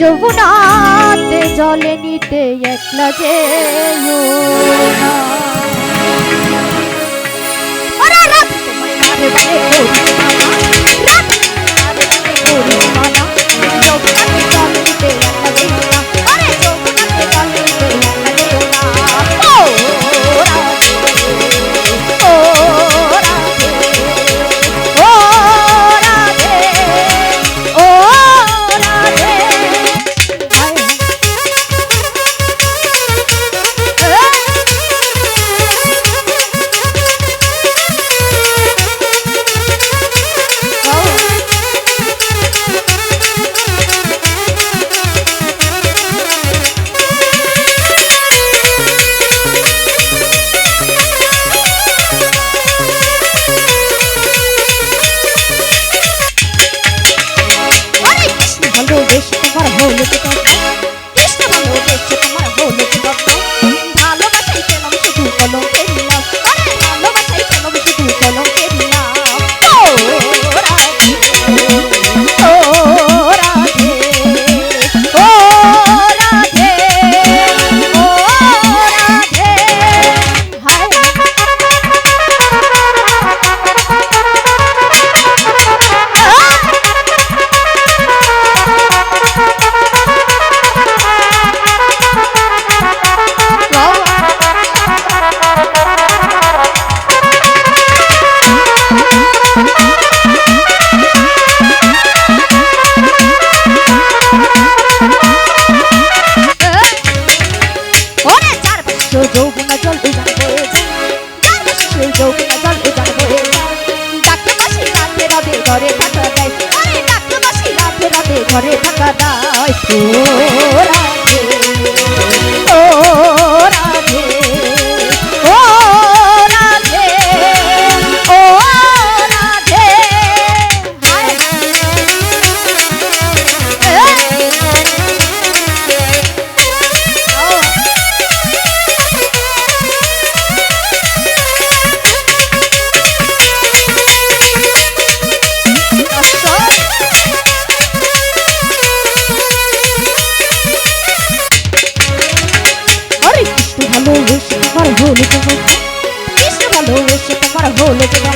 যমুনাতে জলে নিতে একলা যে ওরা কৃষ্ণ ভালোবেসে তোমার হলো কি কথা বছর যৌবনা জল উজান হয়ে যায়। বছর যৌবনা জল উজান হয়ে যায়। ডাকে বাসি রাতে রাতে ঘরে থাকা দেয় আরে ডাকে রাতে রাতে ঘরে থাকা দেয় হলে তোমার কৃষ্ণ ভালোবেসে তোমার হলে তোমার